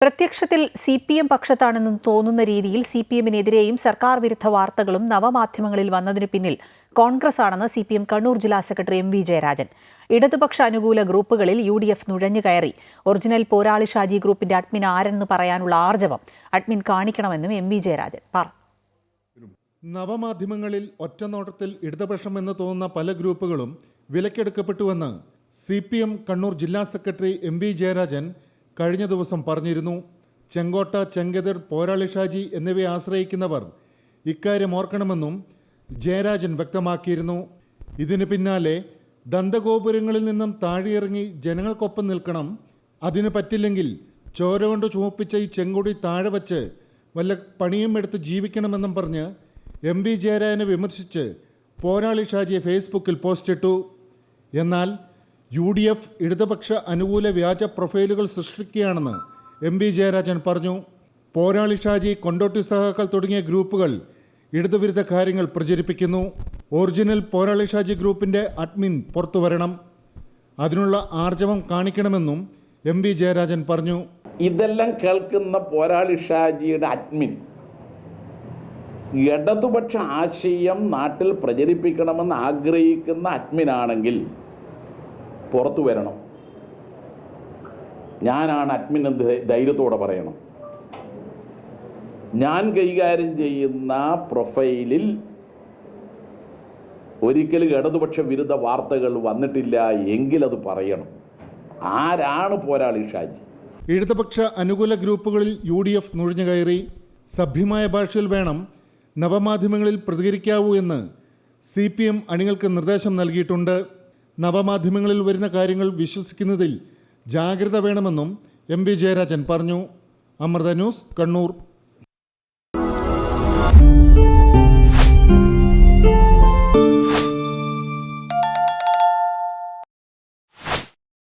പ്രത്യക്ഷത്തിൽ C P M പക്ഷത്താണെന്ന് തോന്നുന്ന രീതിയിൽ സി പി എമ്മിനെതിരെയും സർക്കാർ വിരുദ്ധ വാർത്തകളും നവമാധ്യമങ്ങളിൽ വന്നതിനു പിന്നിൽ കോൺഗ്രസ് ആണെന്ന് സി പി എം കണ്ണൂർ ജില്ലാ സെക്രട്ടറി എം വി ജയരാജൻ. ഇടതുപക്ഷ അനുകൂല ഗ്രൂപ്പുകളിൽ യു ഡി എഫ് നുഴഞ്ഞു കയറി. ഒറിജിനൽ പോരാളി ഷാജി ഗ്രൂപ്പിന്റെ അഡ്മിൻ ആരെന്ന് പറയാനുള്ള ആർജവം അഡ്മിൻ കാണിക്കണമെന്നും എം വി ജയരാജൻ പറഞ്ഞു. നവമാധ്യമങ്ങളിൽ ഒറ്റനോട്ടത്തിൽ ഇടതുപക്ഷം എന്ന് തോന്നുന്ന പല ഗ്രൂപ്പുകളും വിലക്കെടുക്കപ്പെട്ടുവെന്ന് സി പി എം കണ്ണൂർ ജില്ലാ സെക്രട്ടറി എം വി ജയരാജൻ കഴിഞ്ഞ ദിവസം പറഞ്ഞിരുന്നു ചെങ്കോട്ട ചെങ്കതിർ പോരാളി ഷാജി എന്നിവയെ ആശ്രയിക്കുന്നവർ ഇക്കാര്യം ഓർക്കണമെന്നും ജയരാജൻ വ്യക്തമാക്കിയിരുന്നു. ഇതിനു പിന്നാലെ ദന്തഗോപുരങ്ങളിൽ നിന്നും താഴെയിറങ്ങി ജനങ്ങൾക്കൊപ്പം നിൽക്കണം. അതിന് പറ്റില്ലെങ്കിൽ ചോര കൊണ്ട് ചുമപ്പിച്ച ഈ ചെങ്കൊടി താഴെ വച്ച് വല്ല പണിയും എടുത്ത് ജീവിക്കണമെന്നും പറഞ്ഞ് എം വി ജയരാജനെ വിമർശിച്ച് പോരാളി ഷാജിയെ ഫേസ്ബുക്കിൽ പോസ്റ്റിട്ടു എന്നാൽ യു ഡി എഫ് ഇടതുപക്ഷ അനുകൂല വ്യാജ പ്രൊഫൈലുകൾ സൃഷ്ടിക്കുകയാണെന്ന് എം വി ജയരാജൻ പറഞ്ഞു. പോരാളി ഷാജി കൊണ്ടോട്ടി സഹാക്കൾ തുടങ്ങിയ ഗ്രൂപ്പുകൾ ഇടതുവിരുദ്ധ കാര്യങ്ങൾ പ്രചരിപ്പിക്കുന്നു. ഒറിജിനൽ പോരാളി ഷാജി ഗ്രൂപ്പിന്റെ അഡ്മിൻ പുറത്തു വരണം അതിനുള്ള ആർജവം കാണിക്കണമെന്നും എം വി ജയരാജൻ പറഞ്ഞു. ഇതെല്ലാം കേൾക്കുന്ന പോരാളി ഷാജിയുടെ അഡ്മിൻ ഇടതുപക്ഷ ആശയം നാട്ടിൽ പ്രചരിപ്പിക്കണമെന്ന് ആഗ്രഹിക്കുന്ന അഡ്മിനാണെങ്കിൽ പുറത്തു വരണം. ഞാനാണ് അഡ്മിൻ എന്ന് ധൈര്യത്തോടെ പറയണം. ഞാൻ കൈകാര്യം ചെയ്യുന്ന പ്രൊഫൈലിൽ ഒരിക്കലും ഇടതുപക്ഷ വിരുദ്ധ വാർത്തകൾ വന്നിട്ടില്ല അത് പറയണം. ആരാണ് പോരാളി ഷാജി? ഇടതുപക്ഷ അനുകൂല ഗ്രൂപ്പുകളിൽ യു ഡി എഫ് നുഴഞ്ഞുകയറി സഭ്യമായ ഭാഷയിൽ വേണം നവമാധ്യമങ്ങളിൽ പ്രതികരിക്കാവൂ എന്ന് സി പി എം അണികൾക്ക് നിർദ്ദേശം നൽകിയിട്ടുണ്ട്. നവമാധ്യമങ്ങളിൽ വരുന്ന കാര്യങ്ങൾ വിശ്വസിക്കുന്നതിൽ ജാഗ്രത വേണമെന്നും എം വി ജയരാജൻ പറഞ്ഞു. അമൃത ന്യൂസ് കണ്ണൂർ.